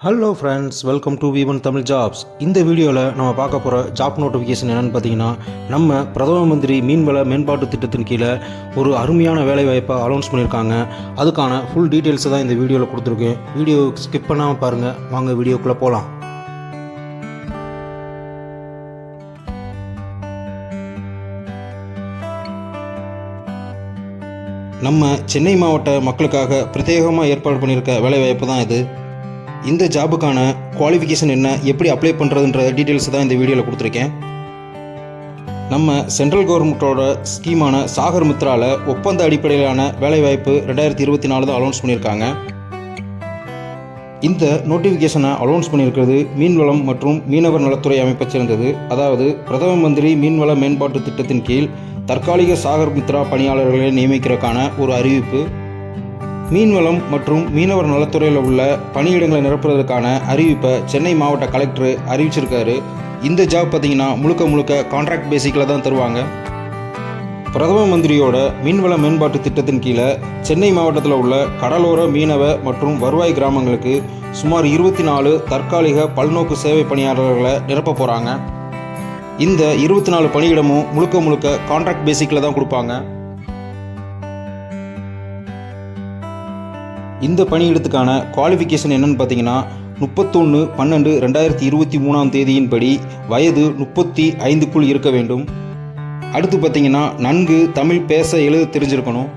Hello friends welcome to V one Tamil jobs இந்த வீடியோவில் நம்ம பார்க்க போகிற ஜாப் நோட்டிஃபிகேஷன் என்னென்னு பார்த்தீங்கன்னா நம்ம பிரதம மந்திரி மீன்வள மேம்பாட்டு திட்டத்தின் கீழே ஒரு அருமையான வேலைவாய்ப்பை அனௌன்ஸ் பண்ணியிருக்காங்க. அதுக்கான ஃபுல் டீட்டெயில்ஸை தான் இந்த வீடியோவில் கொடுத்துருக்கேன் வீடியோ ஸ்கிப் பண்ணாமல் பாருங்கள் வாங்க வீடியோக்குள்ளே போகலாம் நம்ம சென்னை மாவட்ட மக்களுக்காக பிரத்யேகமாக ஏற்பாடு பண்ணியிருக்க வேலைவாய்ப்பு தான் இது. இந்த ஜாபுக்கான குவாலிஃபிகேஷன் என்ன எப்படி அப்ளை பண்ணுறதுன்ற டீட்டெயில்ஸ் தான் இந்த வீடியோவில் கொடுத்துருக்கேன். நம்ம சென்ட்ரல் கவர்மெண்ட்டோட ஸ்கீமான சாகர் மித்ராவில் ஒப்பந்த அடிப்படையிலான வேலைவாய்ப்பு ரெண்டாயிரத்தி இருபத்தி நாலு தான் அலௌன்ஸ் பண்ணியிருக்காங்க. இந்த நோட்டிஃபிகேஷனை அலௌன்ஸ் பண்ணியிருக்கிறது மீன்வளம் மற்றும் மீனவர் நலத்துறை அமைப்பை சேர்ந்தது. அதாவது பிரதம மந்திரி மீன்வள மேம்பாட்டு திட்டத்தின் கீழ் தற்காலிக சாகர் மித்ரா பணியாளர்களை நியமிக்கிறதுக்கான ஒரு அறிவிப்பு. மீன்வளம் மற்றும் மீனவர் நலத்துறையில் உள்ள பணியிடங்களை நிரப்புவதற்கான அறிவிப்பை சென்னை மாவட்ட கலெக்டர் அறிவிச்சிருக்காரு. இந்த ஜாப் பார்த்தீங்கன்னா முழுக்க முழுக்க கான்ட்ராக்ட் பேசிக்கில் தான் தருவாங்க. பிரதம மந்திரியோட மீன்வள மேம்பாட்டு திட்டத்தின் கீழே சென்னை மாவட்டத்தில் உள்ள கடலோர மீனவ மற்றும் வருவாய் கிராமங்களுக்கு சுமார் இருபத்தி நாலு தற்காலிக பல்நோக்கு சேவை பணியாளர்களை நிரப்ப போகிறாங்க இந்த இருபத்தி நாலு பணியிடமும் முழுக்க முழுக்க கான்ட்ராக்ட் பேசிக்கில் தான் கொடுப்பாங்க. இந்த பணியிடத்துக்கான குவாலிஃபிகேஷன் என்னென்னு பார்த்தீங்கன்னா முப்பத்தொன்று பன்னெண்டு ரெண்டாயிரத்தி இருபத்தி மூணாம் தேதியின்படி வயது முப்பத்தி ஐந்துக்குள் இருக்க வேண்டும். அடுத்து பார்த்தீங்கன்னா நன்கு தமிழ் பேச எழுத தெரிஞ்சிருக்கணும்.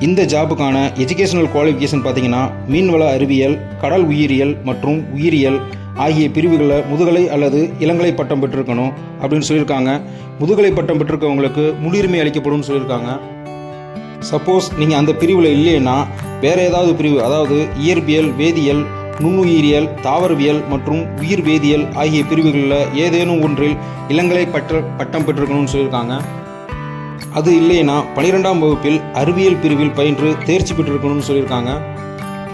இந்த ஜாபுக்கான எஜுகேஷனல் குவாலிஃபிகேஷன் பார்த்தீங்கன்னா மீன்வள அறிவியல் கடல் உயிரியல் மற்றும் உயிரியல் ஆகிய பிரிவுகளில் முதுகலை அல்லது இளங்கலை பட்டம் பெற்றிருக்கணும் அப்படின்னு சொல்லியிருக்காங்க. முதுகலை பட்டம் பெற்றிருக்கவங்களுக்கு முன்னுரிமை அளிக்கப்படும் சொல்லியிருக்காங்க. சப்போஸ் நீங்கள் அந்த பிரிவில் இல்லைன்னா வேறு ஏதாவது பிரிவு அதாவது இயற்பியல் வேதியியல் நுண்ணுயிரியல் தாவரவியல் மற்றும் உயிர் வேதியியல் ஆகிய பிரிவுகளில் ஏதேனும் ஒன்றில் இளங்கலை பட்ட பட்டம் பெற்றிருக்கணும்னு சொல்லியிருக்காங்க. அது இல்லைன்னா பனிரெண்டாம் வகுப்பில் அறிவியல் பிரிவில் பயின்று தேர்ச்சி பெற்றிருக்கணும்னு சொல்லியிருக்காங்க.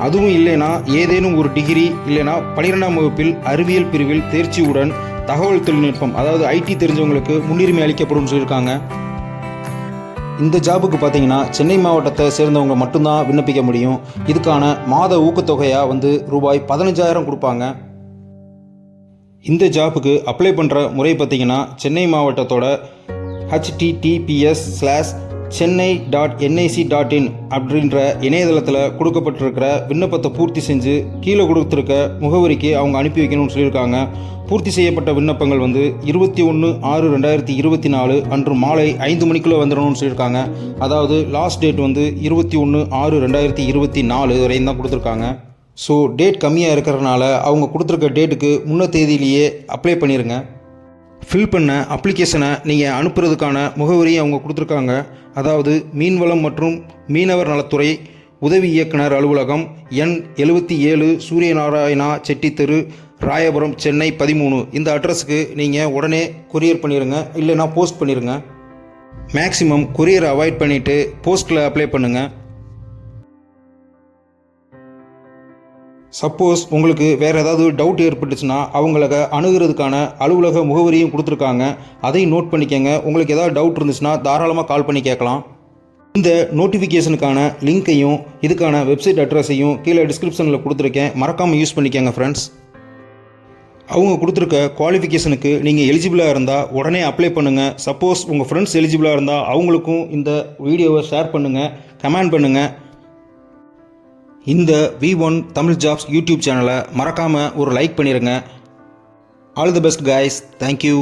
அதுவும் இல்லைன்னா ஏதேனும் ஒரு டிகிரி இல்லைன்னா பனிரெண்டாம் வகுப்பில் அறிவியல் பிரிவில் தேர்ச்சியுடன் தகவல் தொழில்நுட்பம் அதாவது ஐடி தெரிஞ்சவங்களுக்கு முன்னுரிமை அளிக்கப்படும் சொல்லியிருக்காங்க. இந்த ஜாபுக்கு பார்த்தீங்கன்னா சென்னை மாவட்டத்தை சேர்ந்தவங்க மட்டும்தான் விண்ணப்பிக்க முடியும். இதுக்கான மாத ஊக்கத்தொகையாக வந்து ரூபாய் பதினஞ்சாயிரம் கொடுப்பாங்க. இந்த ஜாபுக்கு அப்ளை பண்ணுற முறை பார்த்தீங்கன்னா சென்னை மாவட்டத்தோட HTTPS slash Chennai dot NIC dot in அப்படின்ற இணையதளத்தில் கொடுக்கப்பட்டிருக்கிற விண்ணப்பத்தை பூர்த்தி செஞ்சு கீழே கொடுத்துருக்க முகவரிக்கு அவங்க அனுப்பி வைக்கணும்னு சொல்லியிருக்காங்க. பூர்த்தி செய்யப்பட்ட விண்ணப்பங்கள் வந்து இருபத்தி ஒன்று ஆறு ரெண்டாயிரத்தி இருபத்தி நாலு அன்று மாலை ஐந்து மணிக்குள்ளே வந்துடணும்னு சொல்லியிருக்காங்க. அதாவது லாஸ்ட் டேட் வந்து இருபத்தி ஒன்று ஆறு ரெண்டாயிரத்தி இருபத்தி நாலு வரையும் தான் கொடுத்துருக்காங்க. ஸோ டேட் கம்மியாக இருக்கிறதுனால அவங்க கொடுத்துருக்க டேட்டுக்கு முன்ன தேதியிலேயே அப்ளை பண்ணிடுங்க ஃபில் பண்ண அப்ளிகேஷனை நீங்கள் அனுப்புறதுக்கான முகவரியை அவங்க கொடுத்துருக்காங்க. அதாவது மீன்வளம் மற்றும் மீனவர் நலத்துறை உதவி இயக்குனர் அலுவலகம் எண் எழுபத்தி ஏழு சூரியநாராயணா செட்டி தெரு ராயபுரம் சென்னை பதிமூணு. இந்த அட்ரஸுக்கு நீங்கள் உடனே கொரியர் பண்ணிடுங்க இல்லைன்னா போஸ்ட் பண்ணிடுங்க மேக்ஸிமம் கொரியரை அவாய்ட் பண்ணிவிட்டு போஸ்ட்டில் அப்ளை பண்ணுங்கள் சப்போஸ் உங்களுக்கு வேறு ஏதாவது டவுட் ஏற்பட்டுச்சுன்னா அவங்கள அணுகிறதுக்கான அலுவலக முகவரியும் கொடுத்துருக்காங்க. அதையும் நோட் பண்ணிக்கங்க. உங்களுக்கு ஏதாவது டவுட் இருந்துச்சுன்னா தாராளமாக கால் பண்ணி கேட்கலாம். இந்த நோட்டிஃபிகேஷனுக்கான லிங்க்கையும் இதுக்கான வெப்சைட் அட்ரஸையும் கீழே டிஸ்கிரிப்ஷனில் கொடுத்துருக்கேன். மறக்காமல் யூஸ் பண்ணிக்கோங்க ஃப்ரெண்ட்ஸ் அவங்க கொடுத்துருக்க குவாலிஃபிகேஷனுக்கு நீங்கள் எலிஜிபிளாக இருந்தால் உடனே அப்ளை பண்ணுங்கள் சப்போஸ் உங்கள் ஃப்ரெண்ட்ஸ் எலிஜிபிளாக இருந்தால் அவங்களுக்கும் இந்த வீடியோவை ஷேர் பண்ணுங்கள் கமெண்ட் பண்ணுங்கள் இந்த V one Tamil jobs YouTube சேனலை மறக்காமல் ஒரு லைக் பண்ணிடுங்க all the best guys thank you